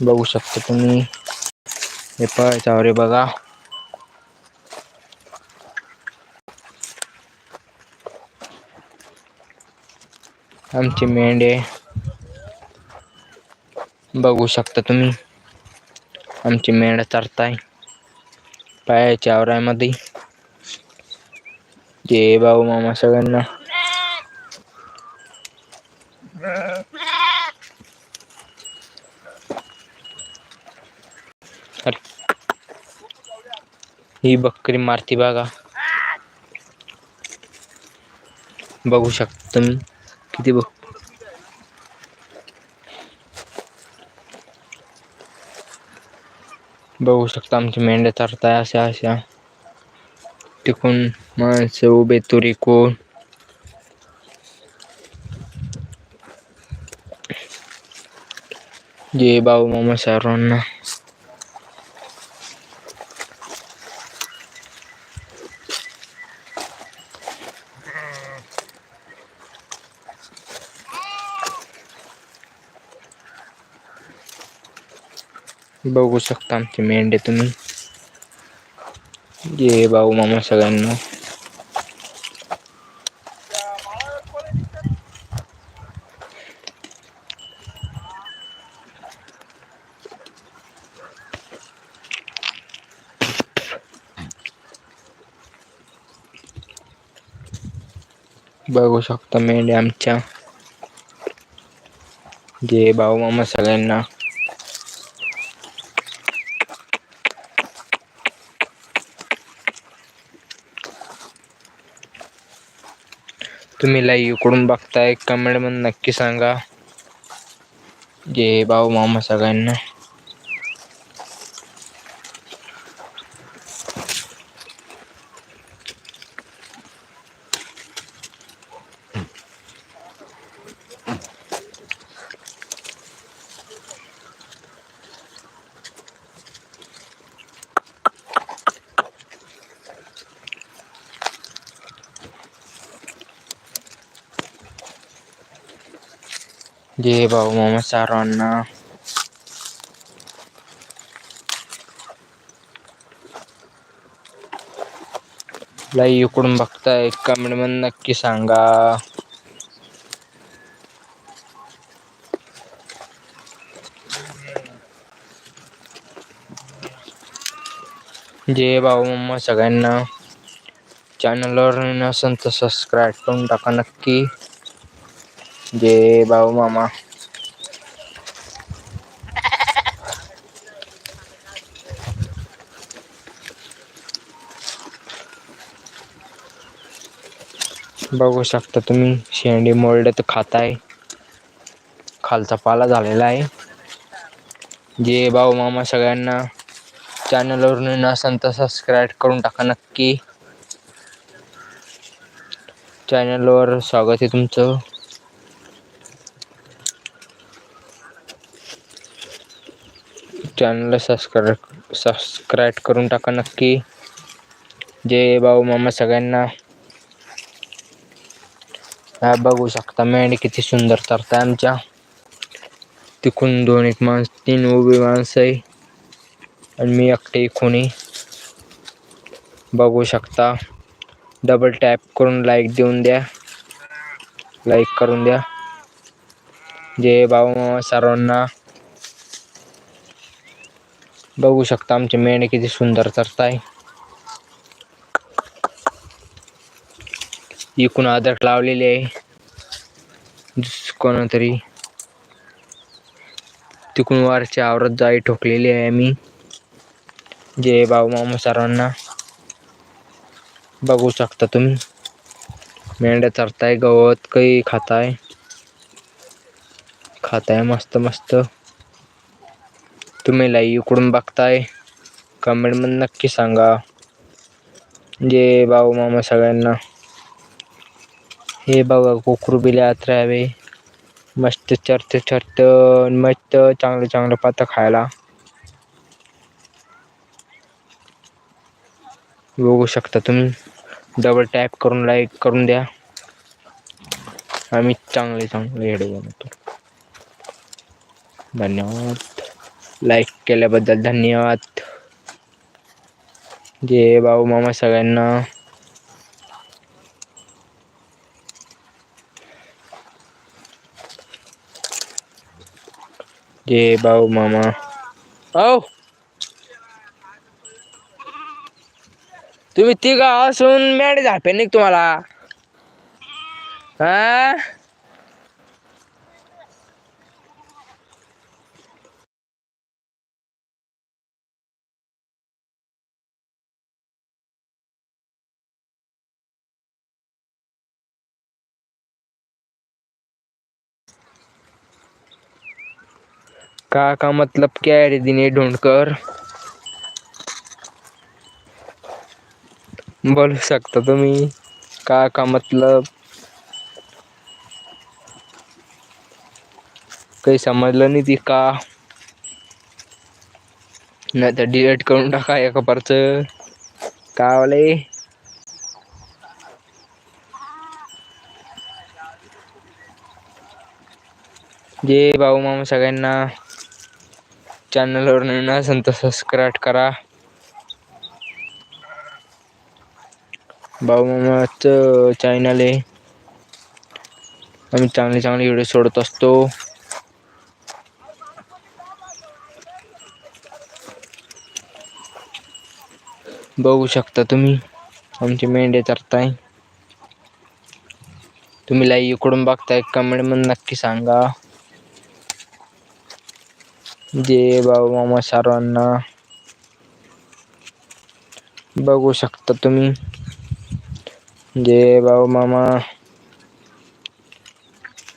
बघू शकता तुम्ही. हे पहा याच्यावर बघा. आमची मेंढे. बघू शकता तुम्ही. आमची मेंढ चरताय. पायाच्या आवरामध्ये. जे भाऊ मामा सगळ्यांना. ही बकरी मारती बघा. बघू शकता तुम्ही किती बघ बघू शकता आमची मेंढ्या चरताय अशा अशा. तिकून माणसं उभे तुरी कोण? जे बाबू मामा सर्वांना बघू शकता आमचे मेंढे तुम्ही. जे भाऊ मामा सगळ्यांना. बघू शकता मेंढे आमच्या. जे भाऊ मामा सगळ्यांना. तुम्ही लाईव्ह इकडून बघताय. कमेंटमध्ये नक्की सांगा. जे भाऊ मामा सगळ्यांना. जे भाऊ मामा सर्वांना लाई इकडून बघताय कमेंटमध्ये नक्की सांगा जे भाऊ मम्मा सगळ्यांना चॅनलवर नसेल तर सबस्क्राईब करून टाका नक्की जे भाऊ मामा बघू शकता तुम्ही शेंडी मोल्ड तर खाताय. खालचा पाला झालेला आहे. जे भाऊ मामा सगळ्यांना चॅनलवरून नसेल तर सबस्क्राईब करून टाका नक्की. चॅनलवर स्वागत आहे तुमचं. चॅनलला सबस्क्राईब सबस्क्राईब करून टाका नक्की. जे भाऊ मामा सगळ्यांना हा बघू शकता मेंढी किती सुंदर तरताय आमच्या. तिकून दोन एक माणस तीन उभी माणसं आहे. आणि मी एकटे कोणी बघू शकता. डबल टॅप करून लाईक देऊन द्या. लाईक करून द्या. जे भाऊ मामा सर्वांना बघू शकता आमचे मेंढे किती सुंदर चरताय. इकून आदर लावलेले आहे. कोणातरी. तिकून वरच्या आवरत जाई ठोकलेली आहे आम्ही. जे भाऊ मामा सर्वांना बघू शकता तुम्ही. मेंढ्या चरताय गवत काही खाताय. खाताय मस्त मस्त. तुम्ही लाई इकडून बघताय. कमेंटमध्ये नक्की सांगा. जे भाऊ मामा सगळ्यांना. हे बघा कोकरू बिले राहावे मस्त चरत चरत मस्त चांगलं चांगलं पातं खायला. बघू शकता तुम्ही. डबल टॅप करून लाईक करून द्या. आम्ही चांगले चांगले हेडे बनवतो. धन्यवाद. लाईक केल्याबद्दल धन्यवाद. जे बाळू मामा सगळ्यांना. जय बाळू मामा. औ. तुम्ही तिघ असून मॅड झापे नाही तुम्हाला. हा? का का मतलब क्या है रे दिने ढूंढकर? बोलू शकता तुम्ही। का का मतलब काही समजलं नाही ती का? नाही तर डिलीट करून टाका एका परच कावले जे भाऊ मामा सगळ्यांना। चॅनलवर नवीन असेल तर सबस्क्राईब करा. भाऊ मामाचं चॅनल आहे. आम्ही चांगले चांगले व्हिडिओ सोडत असतो. बघू शकता तुम्ही आमचे मेंढे चरताय तुम्ही लाईव्ह इकडून बघताय कमेंटमध्ये नक्की सांगा. जय बाबू मामा सर्वांना बघू शकता तुम्ही जय बाबू मामा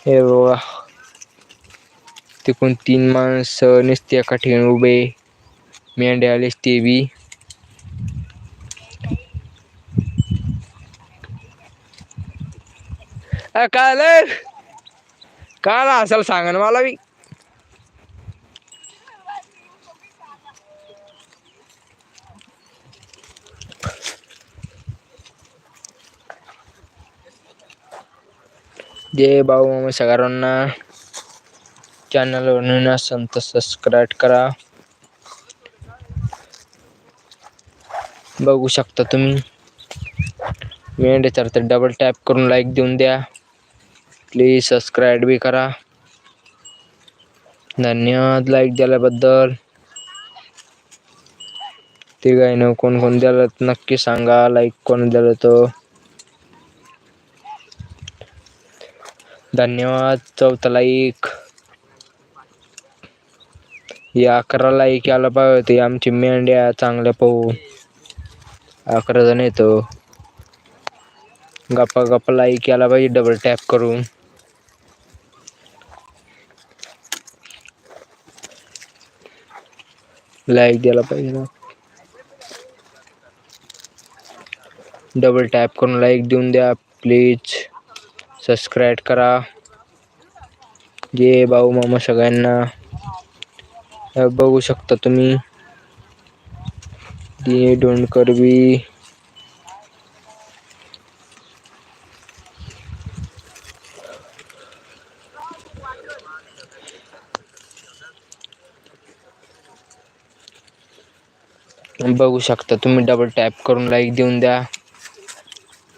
हे बघा तिकडून तीन माणसं नुसते एका ठिकाणी उभे मेंढे आलेस ते बी अ, काय आलं काय आलं असेल सांगा ना मला बी जे भाऊ मामा सगळ्यांना चॅनलवर नवीन असाल तर सबस्क्राईब करा. बघू शकता तुम्ही. मेंढे तर डबल टॅप करून लाईक देऊन द्या. प्लीज सबस्क्राईब बी करा. धन्यवाद लाईक दिल्याबद्दल. ते काही ना कोण कोण द्याला नक्की सांगा. लाईक कोण द्याला तो? धन्यवाद चौथा लाईक या अकरा लाईक यायला पाहिजे आमची मेंढ्या चांगल्या पाहू. अकरा जण येतो. गप्पा गप्पा लाईक यायला पाहिजे. डबल टॅप करून. लाईक द्यायला पाहिजे ना. डबल टॅप करून लाईक देऊन द्या प्लीज सबस्क्राईब करा. जे भाऊ मामा सगळ्यांना. बघू शकता तुम्ही. दिने डोंडकर बी. बघू शकता तुम्ही डबल टॅप करून लाईक देऊन द्या.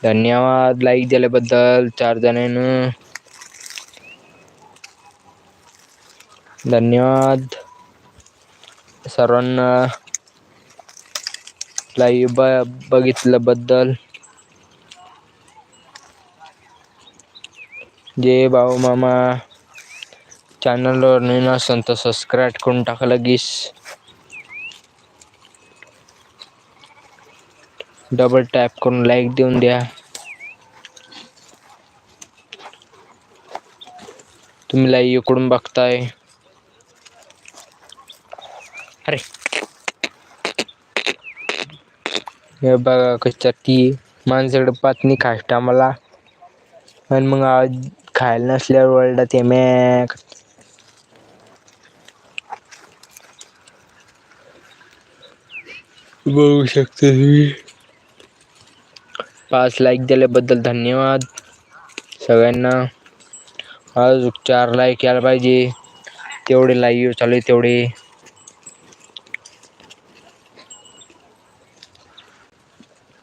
धन्यवाद लाईक दिल्याबद्दल चार जणांना. धन्यवाद. सर्वांना लाईव्ह ब बघितल्याबद्दल. जे भाऊ मामा. चॅनलवर नवीन असेल तर सबस्क्राईब करून टाका लगेच. डबल टॅप करून लाईक देऊन द्या. तुम्ही लाई इकडून बघताय. अरे. हे बघा कशा ती माणसाकडे पातणी खाष्ट मला आणि मग आज खायला नसल्यावर वर्ल्डात ते मॅक. बघू शकता तुम्ही. पाच लाईक दिल्याबद्दल धन्यवाद. सगळ्यांना आज चार लाईक यायला पाहिजे. तेवढे लाईक चालू तेवढे.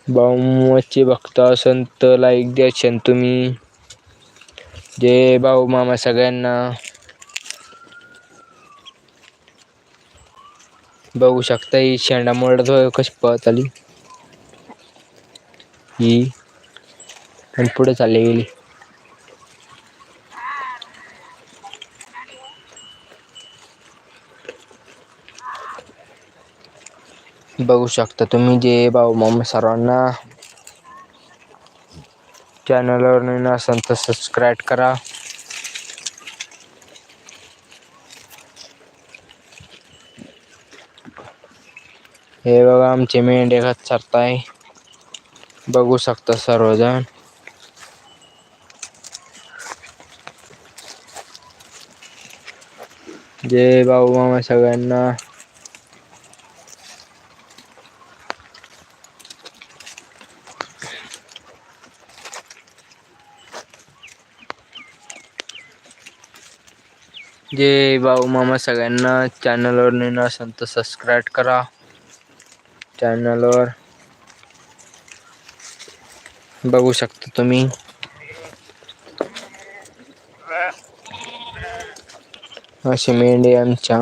भाऊचे भक्त संत लाईक द्या क्षण तुम्ही. जय भाऊ मामा सगळ्यांना. बघू शकता ही शेंडा मोडत कशी पळत आली ही. पण पुढे चालली गेली. बघू शकता तुम्ही जे भाऊ मग सर्वांना. चॅनलवर नवीन असाल तर सबस्क्राईब करा. हे बघा आमचे मेंढे घात चालताय बघू शकता सर्वजण. जय भाऊ मामा सगळ्यांना. जय भाऊ मामा सगळ्यांना. चॅनलवर नवीन असाल तर सबस्क्राईब करा. चॅनलवर बघू शकता तुम्ही असे मेंढे आमच्या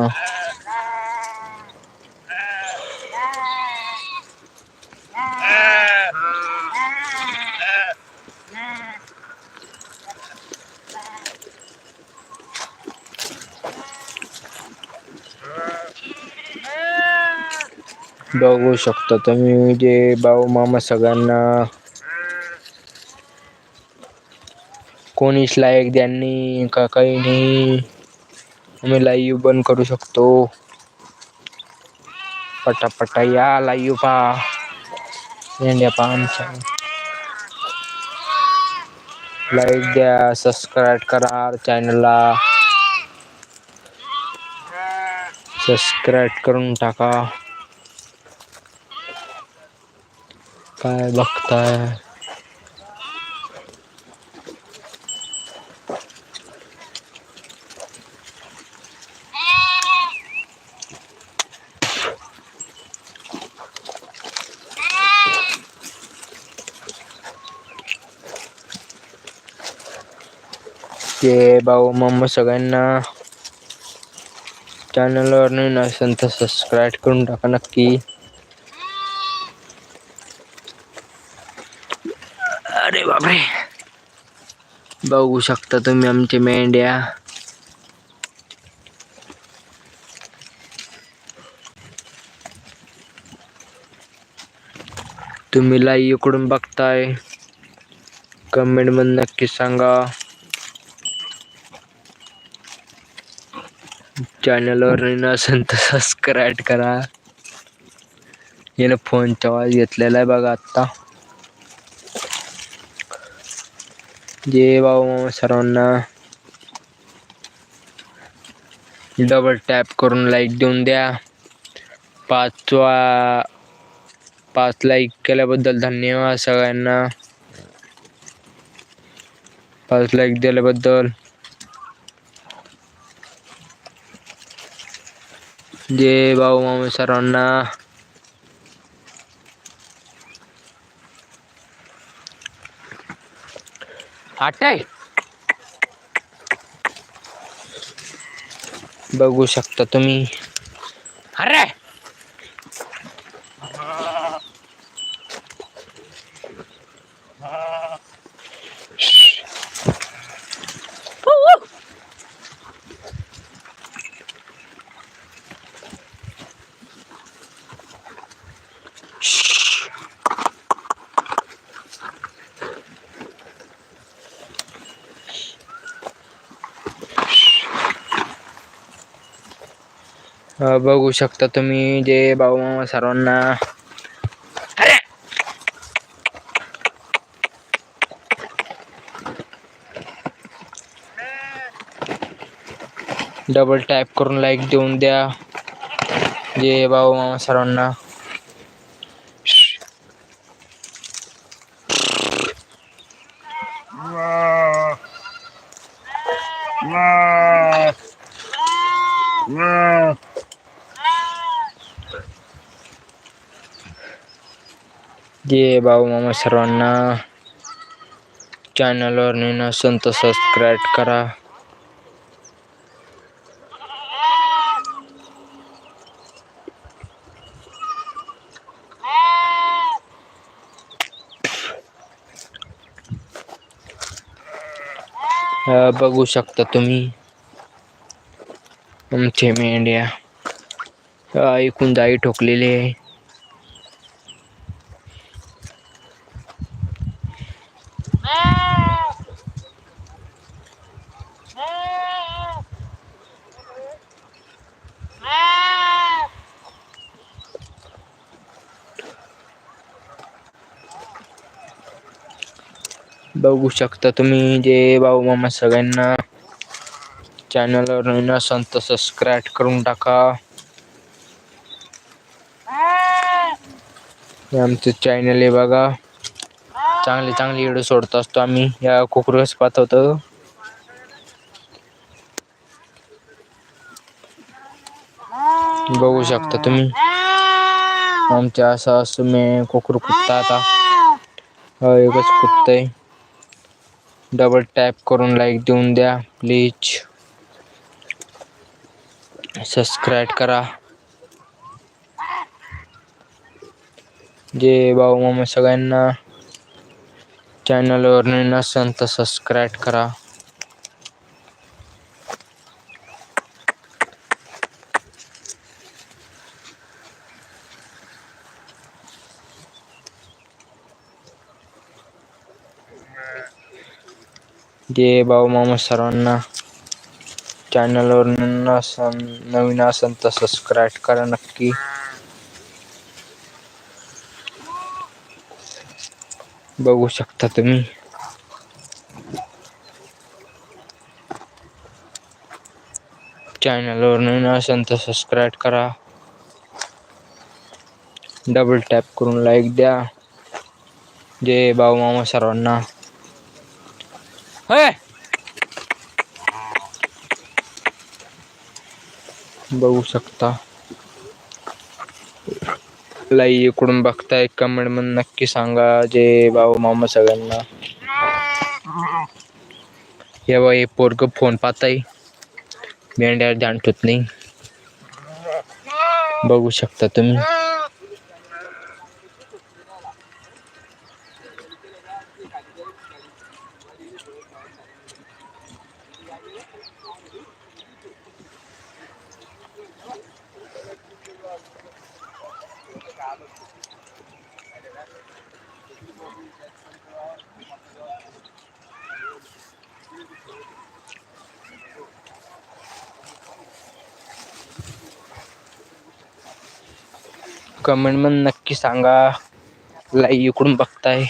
बघू शकता तुम्ही जे भाऊ मामा सगळ्यांना कोणीच लाईक द्यांनी का काही नाही. आम्ही लाईव्ह बंद करू शकतो. पटापटा या लाईव्ह पा मेंढ्या पा आमच्या. लाईक द्या सबस्क्राईब करा चॅनलला सबस्क्राईब करून टाका. काय बघताय? ते भाऊ मम्मा सगळ्यांना चॅनलवर नवीन असेल तर सबस्क्राईब करून टाका नक्की. अरे बापरे. बघू शकता तुम्ही आमच्या मेंढ्या. तुम्ही लाईव्ह इकडून बघताय. कमेंटमध्ये नक्की सांगा. चॅनलवर नवीन असेल तर सबस्क्राईब करा. यानं फोनचा आवाज घेतलेला आहे बघा आत्ता. जय भाऊ सर्वांना डबल टॅप करून लाईक देऊन द्या. पाचवा पाच लाईक केल्याबद्दल धन्यवाद सगळ्यांना. पाच लाईक दिल्याबद्दल. जय भाऊ मामा सर्वांना आटाय बघू शकता तुम्ही अरे अ, बघू शकता तुम्ही जे भाऊ मामा सर्वांना. डबल टॅप करून लाईक देऊन द्या. जे भाऊ मामा सर्वांना. जे भाऊ मामा सर्वांना चॅनलवर नवीन असेल तर सबस्क्राईब करा बघू शकता तुम्ही. आमचे मेंढ्या ऐकून जाई ठोकलेले आहे. बघू शकता तुम्ही. जे भाऊ मामा सगळ्यांना चॅनलवर नवीन असाल तर सबस्क्राईब करून टाका. आमचं चॅनल आहे बघा. चांगले चांगले व्हिडिओ सोडत असतो आम्ही. या कोकरस पाहत होतो बघू शकता तुम्ही. आमच्या असं असं मी कोकरू कुत्ता आता. एकच कुत्ता आहे. डबल टैप करून लाइक देऊन द्या प्लीज़ सब्सक्राइब करा. जे भाऊ मामा सगळ्यांना. चॅनलवर वर असेल तर सबस्क्राईब करा. जे भाऊ मामा सर्वांना. चॅनलवर नवीन असन नवीन असेल तर सबस्क्राईब करा नक्की. बघू शकता तुम्ही. चॅनलवर नवीन असेल तर सबस्क्राईब करा. डबल टॅप करून लाईक द्या. जे भाऊ मामा सर्वांना. हे! बघू शकता. लाई इकडून बघताय कमेंटमध्ये नक्की सांगा. जे भाऊ मामा सगळ्यांना. हे बघ हे पोरग फोन पाहताय. मेंढ्या ध्यान ठेवत नाही. बघू शकता तुम्ही. कमेंटमध्ये नक्की सांगा. लाई इकडून बघताय.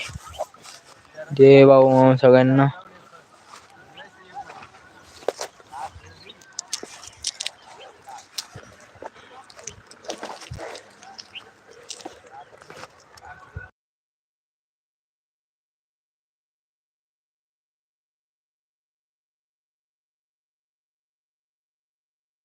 जय भाऊ सगळ्यांना.